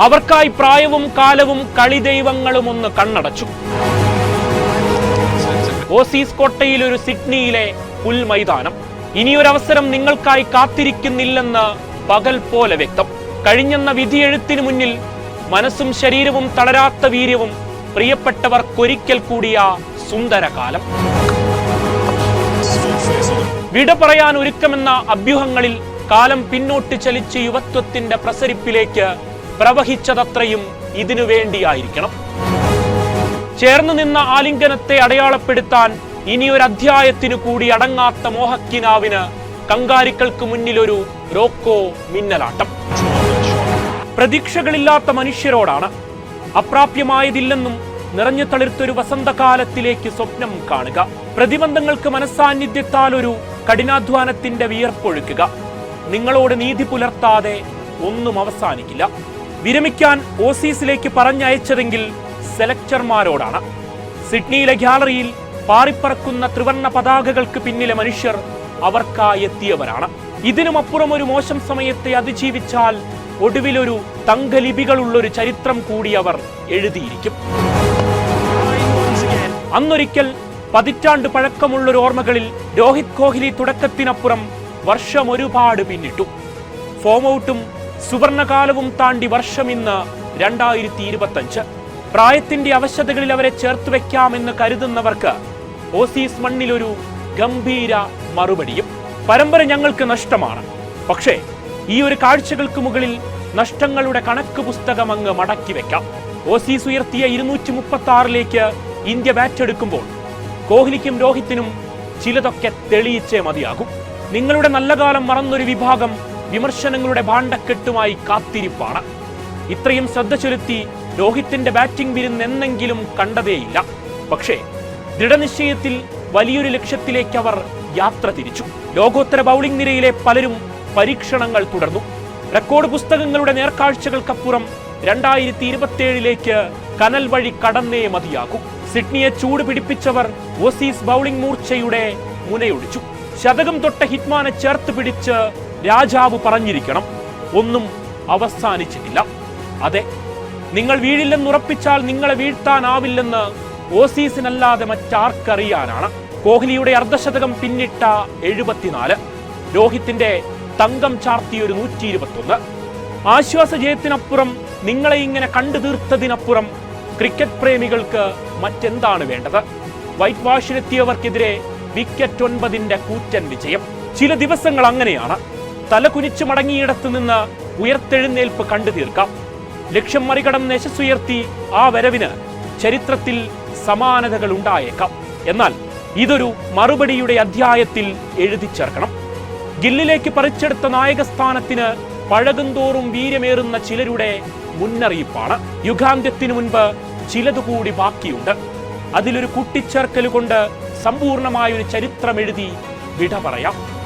അവർക്കായി പ്രായവും കാലവും കളിദൈവങ്ങളും ഒന്ന് കണ്ണടച്ചു. ഓസീസ് കോട്ടയിൽ ഒരു സിഡ്നിയിലെ പുൽമൈതാനം. ഇനിയൊരവസരം നിങ്ങൾക്കായി കാത്തിരിക്കുന്നില്ലെന്ന് പകൽ പോലെ വ്യക്തം. കഴിഞ്ഞെന്ന വിധിയെഴുത്തിന് മുന്നിൽ മനസ്സും ശരീരവും തളരാത്ത വീര്യവും പ്രിയപ്പെട്ടവർക്കൊരിക്കൽ കൂടിയ സുന്ദരകാലം. വിട പറയാൻ ഒരുക്കമെന്ന അഭ്യൂഹങ്ങളിൽ കാലം പിന്നോട്ട് ചലിച്ച് യുവത്വത്തിന്റെ പ്രസരിപ്പിലേക്ക് പ്രവഹിച്ചതത്രയും ഇതിനു വേണ്ടിയായിരിക്കണം. ചേർന്നു നിന്ന ആലിംഗനത്തെ അടയാളപ്പെടുത്താൻ ഇനി ഒരു അധ്യായത്തിനു കൂടി അടങ്ങാത്ത മോഹക്കിനാവിന് കങ്കാരിക്കൾക്ക് മുന്നിലൊരു റോക്കോ മിന്നലാട്ടം. പ്രതീക്ഷകളില്ലാത്ത മനുഷ്യരോടാണ് അപ്രാപ്യമായതില്ലെന്നും നിറഞ്ഞു തളിർത്തൊരു വസന്തകാലത്തിലേക്ക് സ്വപ്നം കാണുക. പ്രതിബന്ധങ്ങൾക്ക് മനസ്സാന്നിധ്യത്താൽ ഒരു കഠിനാധ്വാനത്തിന്റെ വിയർപ്പൊഴുക്കുക. നിങ്ങളോട് നീതി പുലർത്താതെ ഒന്നും അവസാനിക്കില്ല. വിരമിക്കാൻ ഓസീസിലേക്ക് പറഞ്ഞയച്ചതെങ്കിൽ സെലക്ടർമാരോടാണ്. സിഡ്നിയിലെ ഗ്യാലറിയിൽ പാറിപ്പറക്കുന്ന ത്രിവർണ പതാകകൾക്ക് പിന്നിലെ മനുഷ്യർ അവർക്കായി എത്തിയവരാണ്. ഇതിനുമപ്പുറം ഒരു മോശം സമയത്തെ അതിജീവിച്ചാൽ ഒടുവിലൊരു തങ്കലിപികളുള്ളൊരു ചരിത്രം കൂടി അവർ എഴുതിയിരിക്കും. അന്നൊരിക്കൽ പതിറ്റാണ്ട് പഴക്കമുള്ളൊരു ഓർമ്മകളിൽ രോഹിത് കോഹ്ലി തുടക്കത്തിനപ്പുറം വർഷം ഒരുപാട് പിന്നിട്ടു. ഫോം ഔട്ടും സുവർണകാലവും താണ്ടി വർഷം ഇന്ന് രണ്ടായിരത്തി ഇരുപത്തഞ്ച് പ്രായത്തിന്റെ അവശതകളിൽ അവരെ ചേർത്ത് വെക്കാമെന്ന് കരുതുന്നവർക്ക് ഓസീസ് മണ്ണിലൊരു ഗംഭീര മറുപടിയും. പരമ്പര ഞങ്ങൾക്ക് നഷ്ടമാണ്. പക്ഷേ ഈ ഒരു കാഴ്ചകൾക്ക് മുകളിൽ നഷ്ടങ്ങളുടെ കണക്ക് പുസ്തകം അങ്ങ് മടക്കി വെക്കാം ഓസീസ് ഉയർത്തിയ ഇരുന്നൂറ്റി മുപ്പത്തി ആറിലേക്ക് ഇന്ത്യ ബാറ്റെടുക്കുമ്പോൾ കോഹ്ലിക്കും രോഹിത്തിനും ചിലതൊക്കെ തെളിയിച്ചേ മതിയാകും. നിങ്ങളുടെ നല്ല കാലം മറന്നൊരു വിഭാഗം വിമർശനങ്ങളുടെ ഭാണ്ഡക്കെട്ടുമായി കാത്തിരിപ്പാണ്. ഇത്രയും ശ്രദ്ധ ചെലുത്തി രോഹിത്തിന്റെ ബാറ്റിംഗ് വിരുന്ന് എന്നെങ്കിലും കണ്ടതേയില്ല. പക്ഷേ ദൃഢനിശ്ചയത്തിൽ വലിയൊരു ലക്ഷ്യത്തിലേക്ക് അവർ യാത്ര തിരിച്ചു. ലോകോത്തര ബൗളിംഗ് നിരയിലെ പലരും പരീക്ഷണങ്ങൾ തുടർന്നു. റെക്കോർഡ് പുസ്തകങ്ങളുടെ നേർക്കാഴ്ചകൾക്കപ്പുറം രണ്ടായിരത്തി ഇരുപത്തിയേഴിലേക്ക് കനൽ വഴി കടന്നേ മതിയാകൂ. സിഡ്നിയെ ചൂട് പിടിപ്പിച്ചവർ ഓസീസ് ബൗളിംഗ് മൂർച്ചയുടെ മുനയൊടിച്ചു. ശതകം തൊട്ട ഹിറ്റ്മാനെ ചേർത്ത് പിടിച്ച് രാജാവ് പറഞ്ഞിരിക്കണം. ഒന്നും അവസാനിച്ചിട്ടില്ല. അതെ നിങ്ങൾ വീഴില്ലെന്നുറപ്പിച്ചാൽ നിങ്ങളെ വീഴ്ത്താനാവില്ലെന്ന് ഓസീസിനല്ലാതെ മറ്റാർക്കറിയാനാണ്. കോഹ്ലിയുടെ അർദ്ധശതകം പിന്നിട്ട എഴുപത്തിനാല്. രോഹിത്തിന്റെ തങ്കം ചാർത്തിയൊരു നൂറ്റി ഇരുപത്തൊന്ന് ആശ്വാസ ജയത്തിനപ്പുറം നിങ്ങളെ ഇങ്ങനെ കണ്ടു തീർത്തതിനപ്പുറം ക്രിക്കറ്റ് പ്രേമികൾക്ക് മറ്റെന്താണ് വേണ്ടത്? വൈറ്റ് വാഷിനെത്തിയവർക്കെതിരെ വിക്കറ്റ് ഒൻപതിന്റെ കൂറ്റൻ വിജയം. ചില ദിവസങ്ങൾ അങ്ങനെയാണ്. തല കുനിച്ചു മടങ്ങിയിടത്തു നിന്ന് ഉയർത്തെഴുന്നേൽപ്പ് കണ്ടു തീർക്കാം ലക്ഷ്യം മറികടന്ന് യശസ്സുയർത്തി ആ വരവിന് ചരിത്രത്തിൽ സമാനതകൾ ഉണ്ടായേക്കാം എന്നാൽ ഇതൊരു മറുപടിയുടെ അധ്യായത്തിൽ എഴുതി ചേർക്കണം. ഗില്ലിലേക്ക് പറിച്ചെടുത്ത നായകസ്ഥാനത്തിന് പഴകുന്തോറും വീര്യമേറുന്ന ചിലരുടെ മുന്നറിയിപ്പാണ്. യുഗാന്ത്യത്തിനു മുൻപ് ചിലതുകൂടി ബാക്കിയുണ്ട്. അതിലൊരു കൂട്ടിച്ചേർക്കലുകൊണ്ട് സമ്പൂർണമായൊരു ചരിത്രമെഴുതി വിട പറയാം.